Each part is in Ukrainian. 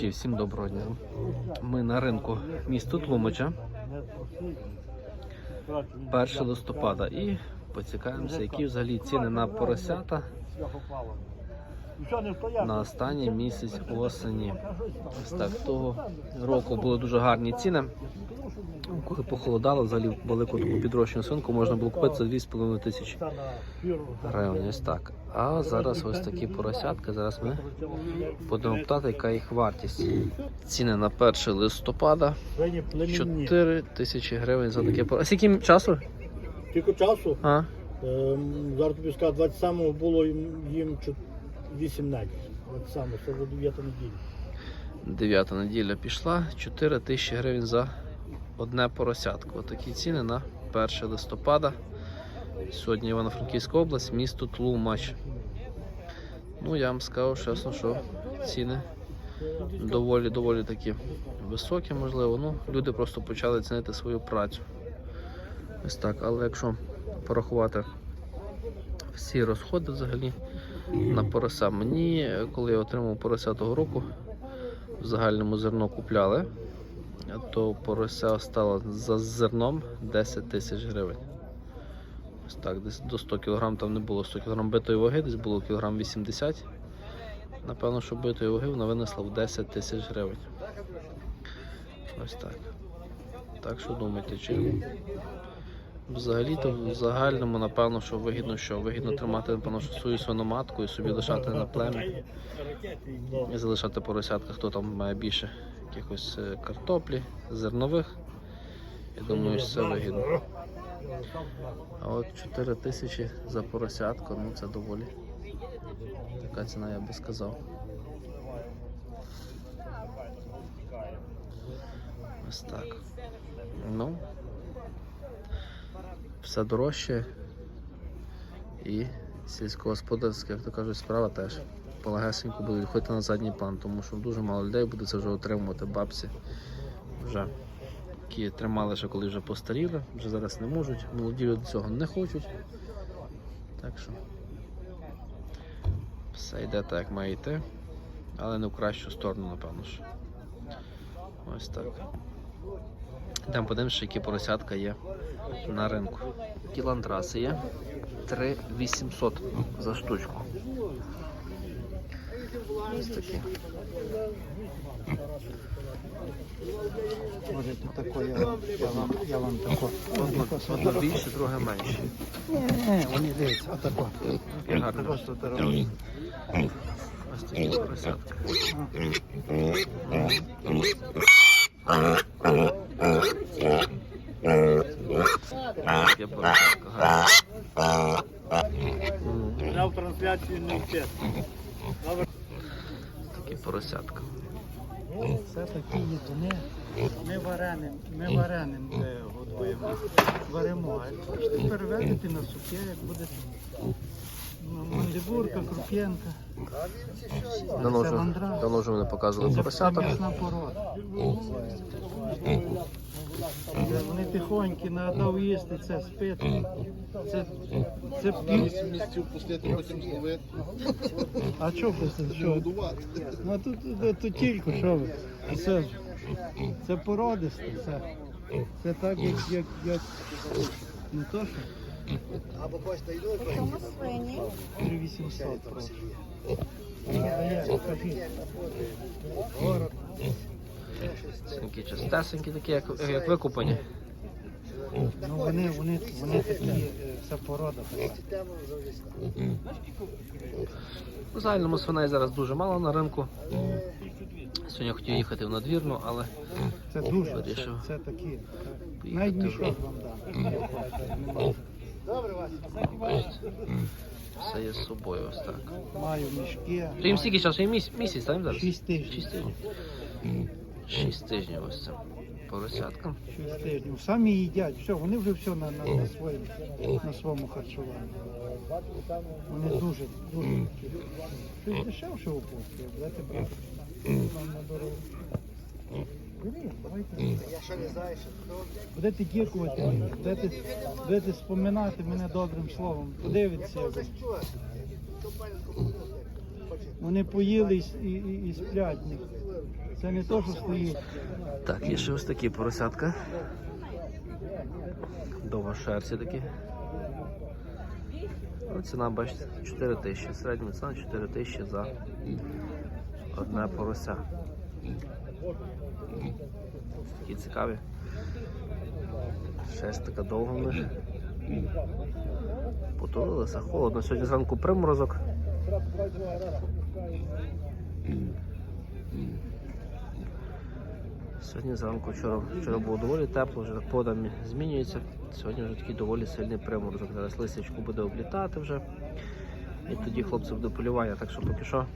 Чи всім доброго дня. Ми на ринку міста Тлумача. 1 листопада. І поцікаємося, які взагалі ціни на поросята на останній місяць осені. Ось так того року були дуже гарні ціни. Коли похолодало, взагалі велику таку підрощену свинку можна було купити за 2,5 тисячі гривень. Ось так. А зараз ось такі поросятки. Зараз ми будемо питати, яка їх вартість. Ціни на 1 листопада 4 тисячі гривень за таке поросятки. Скільки часу? Тільки часу, А? ем, зараз тобі скажу, 27-го було їм, їм чот- 18. 27 це вже 9 неділя. Дев'ята неділя пішла, 4 тисячі гривень за одне поросятко. Отакі ціни на 1 листопада. Сьогодні Івано-Франківська область, місто Тлумач. Ну, я вам скажу чесно, що ціни доволі доволі такі високі, можливо. Ну, люди просто почали цінити свою працю. Ось так, але якщо порахувати всі розходи взагалі на порося, мені, коли я отримав порося того року, в загальному зерно купляли, то порося стало за зерном 10 тисяч гривень. Ось так, десь до 100 кг там не було 100 кг битої ваги, десь було кілограм 80 Напевно, що битої ваги вона винесла в 10 тисяч гривень. Ось так. Так що думайте, чи взагалі-то в загальному, напевно, що вигідно, що вигідно тримати, напевно, що свою свиноматку і собі лишати на плем'я і залишати поросятка, хто там має більше якихось е, картоплі, зернових. Я думаю, що це вигідно. А от 4 тисячі за поросятку, ну це доволі така ціна, я би сказав. Ось так. Ну, все дорожче і сільськогосподарська, як то кажуть, справа теж полегесенько буде відходити на задній план, тому що дуже мало людей буде це вже отримувати бабці. Вже які тримали ще коли вже постаріли, вже зараз не можуть. Молоді люди цього не хочуть. Так що все йде так, як має йти, але не в кращу сторону, напевно. ж. Ось так. Йдемо подивимося, які поросятка є на ринку. Кіландраси є 3800 за штучку. Ось такі. Я, вам- я вам, я тако. Одно, одно більше, друге менше. Ні, вони дивляться, отако. Просто. Ось такі поросятки. Я в трансляції не вчив. Такі поросятка. Це такі їдуни. Ми вареним, ми вареним е, готуємо. Варимо. А хочете переведете на суке, як буде ну, мандибурка, круп'янка. Давно вже, давно вже мене показували Це поросяток. порода. Вони тихонькі, надав їсти, це спить. Це, це пів. місяців пустити, потім зловити, А що пустити? Що? годувати. Ну тут, тут, тут тільки що ви. Це, це породисте, це, це так, як, як, як не то, що Чому свині? 3800 просто. Город. Чистесенькі, такі, як, як викупані. Ну вони, вони, вони такі, е, це порода така. В загальному свиней зараз дуже мало на ринку. Сьогодні хотів їхати в надвірну, але Це дуже, це, Вирішив. це такі. Навіть поїхати мішок вам дам. Все є з собою ось так. Маю мішки. То їм скільки часу? Їм місяць, місяць так, їм зараз? Шість тижнів. Шість тижнів. Шість тижнів ось це. Поросятка. Шість тижнів. Самі їдять, все, вони вже все на, на, на, своєму, на своєму харчуванні. Вони дуже, дуже такі. Щось дешевше у пусті, будете брати. Вам на дорогу. Будете дякувати мені, будете, будете споминати мене добрим словом. Подивіться. Вони поїли і, і, і, сплять. Це не то, що стоїть. Так, є ще ось такі поросятка. Довгошерсті такі. Ну, ціна, бачите, 4 тисячі. Середня ціна 4 тисячі за одне порося. Такі цікаві. Шесть така довга в них. Потулилися, холодно. Сьогодні зранку приморозок. Сьогодні зранку вчора, вчора було доволі тепло, вже пода мі- змінюється. Сьогодні вже такий доволі сильний приморозок. Зараз листячку буде облітати вже. І тоді хлопці буде полювання. Так що поки що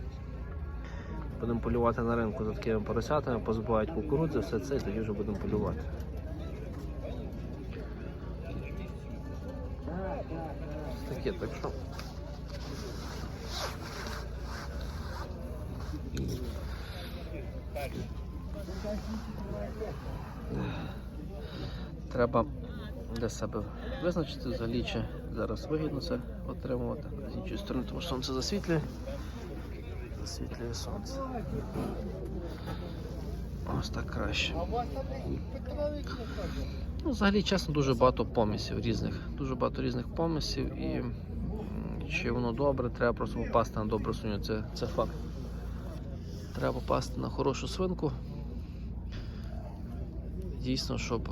будемо полювати на ринку за такими поросятами, позбувають кукурудзи, все це, і тоді вже будемо полювати. Таке, так що. Треба для себе визначити взагалі, чи зараз вигідно це отримувати. З іншої сторони, тому що сонце засвітлює. Засвітлює сонце. Ось так краще. Ну, взагалі, чесно, дуже багато помісів різних. Дуже багато різних помісів і чи воно добре, треба просто попасти на добру свиню. Це, це факт. Треба попасти на хорошу свинку. Дійсно, щоб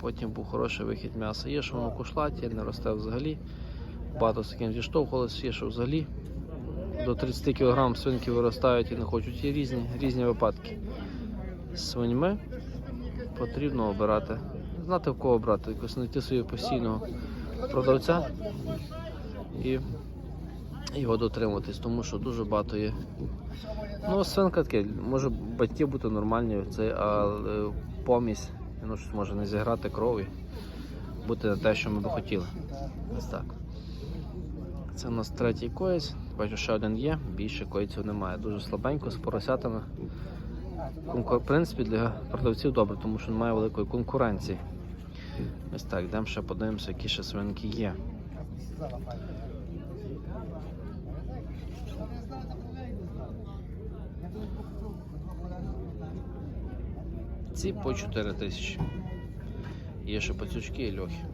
потім був хороший вихід м'яса. Є, що воно кушлаті, не росте взагалі. Багато з таким зіштовхувалося, є, що взагалі до 30 кг свинки виростають і не хочуть. Є різні, різні випадки. З свиньми потрібно обирати. Знати в кого брати, якось знайти собі постійного продавця і його дотримуватись, тому що дуже багато є. Ну, свинка таке, може батьки бути нормальні, це, а помість, ну, може не зіграти крові, бути не те, що ми би хотіли. Ось так. Це у нас третій коєць. Бачу, ще один є, більше коїців немає. Дуже слабенько з поросятами. В принципі, для продавців добре, тому що немає великої конкуренції. Ось так, йдемо ще подивимося, які ще свинки є. Ці по 4 тисячі. Є ще пацючки і льохи.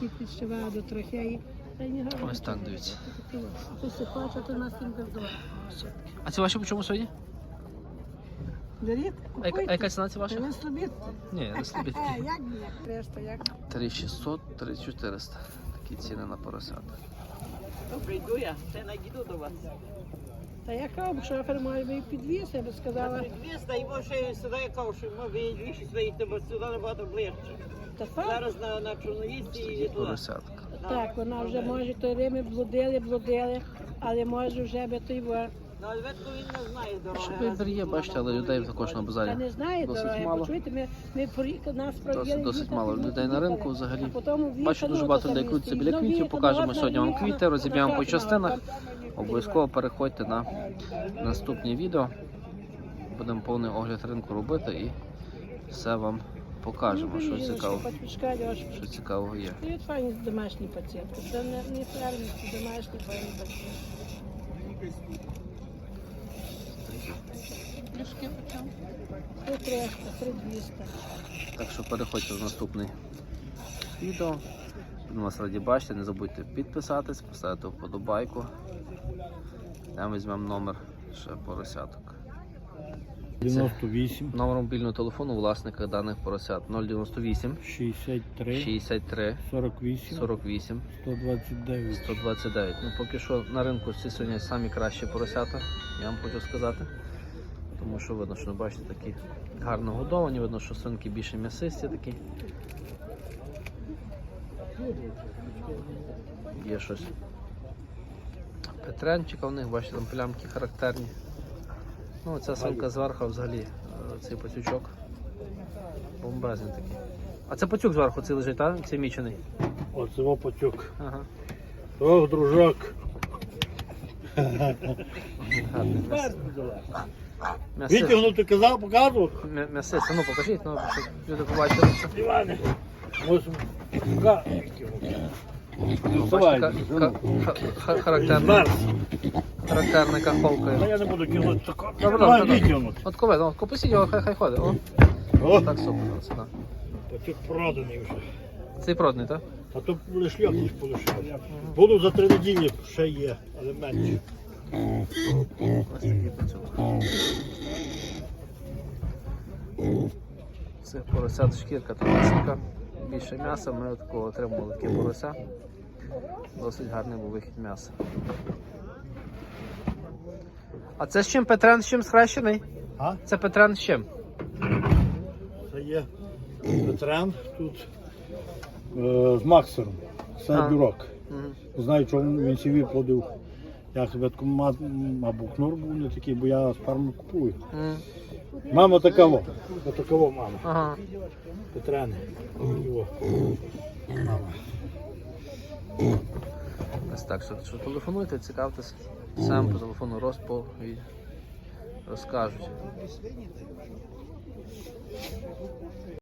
Кіт підшиває до трахеї. Та й не. Ось так дивіться. Ти то нас їм бездома. А ці ваші по чому сьогодні? Беріть, А яка, а яка ціна ці Та ваша? ви собі. Ні, не слабітки. Е, як ні? Решта, як? 3600, 3400. Такі ціни на поросята. То прийду я, ще надійду до вас. Та я кажу, шофер має би і підвіз, я би сказала. Підвіз, і може сюди кажу, що ми виїдь звідти, бо сюди набагато ближче. Та так, Зараз на, на Чорноїсті. Поросятка. так, вона вже може то Рими блудили, блудили, але може вже би той во. Ну, але він не знає дороги. вибір є, бачите, але людей також на Та не знає Досить дороги. мало. Почуєте, ми, ми порі- нас провели. Досить, досить мало людей на ринку взагалі. Бачу, дуже багато людей крутиться біля квітів. Покажемо сьогодні вам квіти, розіб'ємо по частинах. Обов'язково переходьте на наступні відео. Будемо повний огляд ринку робити і все вам покажемо, що цікаво. Що цікавого є. Це файні домашні пацієнтки. Це не, фермі, це домашні файні пацієнтки. Три 300, три 200. Так що переходьте в наступне відео. Будемо вас раді бачити. Не забудьте підписатись, поставити вподобайку. Там візьмемо номер ще поросяток. 98, Номер мобільного телефону власника даних поросят 098 63, 63 48, 48 129. 129. Ну поки що на ринку ці сьогодні самі кращі поросята, я вам хочу сказати. Тому що видно, що бачите, такі гарно годовані, видно, що свинки більше м'ясисті такі. Є щось. Петренчика у них, бачите, там плямки характерні. Ну, ця свинка зверху взагалі, е, цей пацючок. Бомбезний такий. А це пацюк зверху цей лежить, так? Цей мічений. Оце потюк. Ага. Ох, дружок. М'ясис- Витягнути казав, показував? М'я- ну покажіть, ну, щоб люди побачили. Іване. Рука. Ну, Давай, бачите, ну. ка- ка- ха- характерна, Зараз. характерна Та я не буду кинути тако. Добре, Давай добре, добре. От кове, ну, попустіть його, хай, хай ходить. О, О, так супер. Оце, да. пацюк проданий вже. Цей продний, так? А то лиш льотиш полишав. Буду за три неділі, ще є, але менше. Ось такий пацюк. Це поросят шкірка тонесенька. Більше м'яса. Ми от такого отримали таке порося. Досить гарний був вихід м'яса. А це з чим Петрен з чим схрещений? А? Це Петрен з чим? Це є ветеран тут е, з Максером. Це А. бюрок. Мгм. Знаю, чому він сі виплодив. Я себе таку ма- або кнур був не такий, бо я сперму купую. Мгм. Мама такова. Отакова мама. Ага. Петрани. Його. Ось так, що, що телефонуйте, цікавтесь. Сам по телефону розпо і розкажуть.